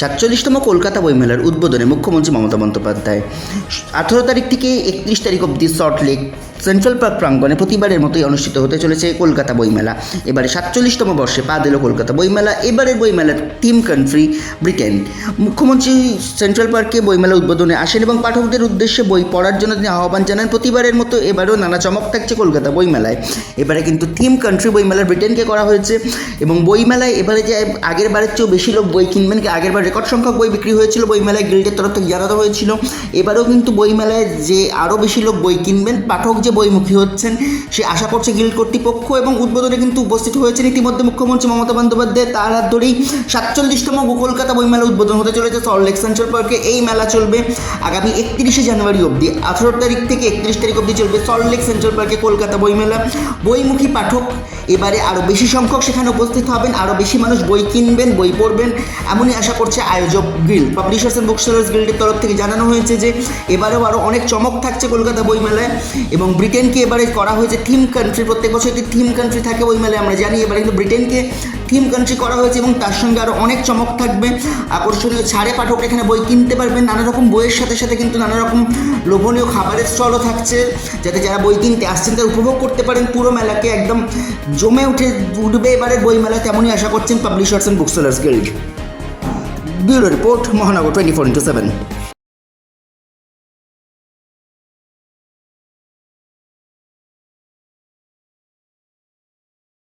সাতচল্লিশতম কলকাতা বইমেলার উদ্বোধনে মুখ্যমন্ত্রী মমতা বন্দ্যোপাধ্যায়। আঠেরো তারিখ থেকে একত্রিশ তারিখ অবধি সল্ট লেক, সেন্ট্রাল পার্ক প্রাঙ্গণে প্রতিবারের মতোই অনুষ্ঠিত হতে চলেছে কলকাতা বইমেলা। এবারে সাতচল্লিশতম বর্ষে পা দিল কলকাতা বইমেলা, এবারের বইমেলার থিম কান্ট্রি ব্রিটেন। মুখ্যমন্ত্রী সেন্ট্রাল পার্কে বইমেলা উদ্বোধনে আসেন এবং পাঠকদের উদ্দেশ্যে বই পড়ার জন্য তিনি আহ্বান জানান। প্রতিবারের মতো এবারেও নানা চমক থাকছে কলকাতা বইমেলায়। এবারে কিন্তু থিম কান্ট্রি বইমেলা ব্রিটেনকে করা হয়েছে এবং বইমেলায় এবারে যে আগের বারের চেয়েও বেশি লোক বই কিনবেন কি আগের বার রেকর্ড সংখ্যক বই বিক্রি হয়েছিল, বইমেলায় গিল্ডের তরফ থেকে জানানো হয়েছিল। এবারেও কিন্তু বইমেলায় যে আরও বেশি লোক বই কিনবেন, পাঠক যে বইমুখী হচ্ছেন, সে আশা করছে গিল্ড কর্তৃপক্ষ এবং উদ্বোধনে কিন্তু উপস্থিত হয়েছেন ইতিমধ্যে মুখ্যমন্ত্রী মমতা বন্দ্যোপাধ্যায়। তার হাত ধরেই সাতচল্লিশতম কলকাতা বইমেলা উদ্বোধন হতে চলেছে সল্ট লেক সেন্ট্রাল পার্কে। এই মেলা চলবে আগামী একত্রিশে জানুয়ারি অবধি। আঠারো তারিখ থেকে একত্রিশ তারিখ অবধি চলবে সল্ট লেক সেন্ট্রাল পার্কে কলকাতা বইমেলা। বইমুখী পাঠক এবারে আরও বেশি সংখ্যক সেখানে উপস্থিত হবেন, আরও বেশি মানুষ বই কিনবেন, বই পড়বেন, এমনই আশা করছে আয়োজক গিল্ড পাবলিশার্স অ্যান্ড বুকসেলার্স গিল্ডের তরফ থেকে জানানো হয়েছে যে, এবারেও আরও অনেক চমক থাকছে কলকাতা বইমেলায় এবং ব্রিটেনকে এবারে করা হয়েছে থিম কান্ট্রি প্রত্যেক বছর একটি থিম কান্ট্রি থাকে বইমেলায়, আমরা জানি এবারে কিন্তু ব্রিটেনকে থিম কান্ট্রি করা হয়েছে এবং তার সঙ্গে আরও অনেক চমক থাকবে। আকর্ষণীয় ছাড়ে পাঠক এখানে বই কিনতে পারবেন। নানা রকম বইয়ের সাথে সাথে কিন্তু নানা রকম লোভনীয় খাবারের স্টলও থাকছে, যাতে যারা বই কিনতে আসছেন তারা উপভোগ করতে পারেন। পুরো মেলাকে একদম জমে উঠে উঠবে এবারে বই মেলা তেমনই আশা করছেন publishers and book sellers guild bureau report মহানগর টোয়েন্টি ফোর ইন্টু সেভেন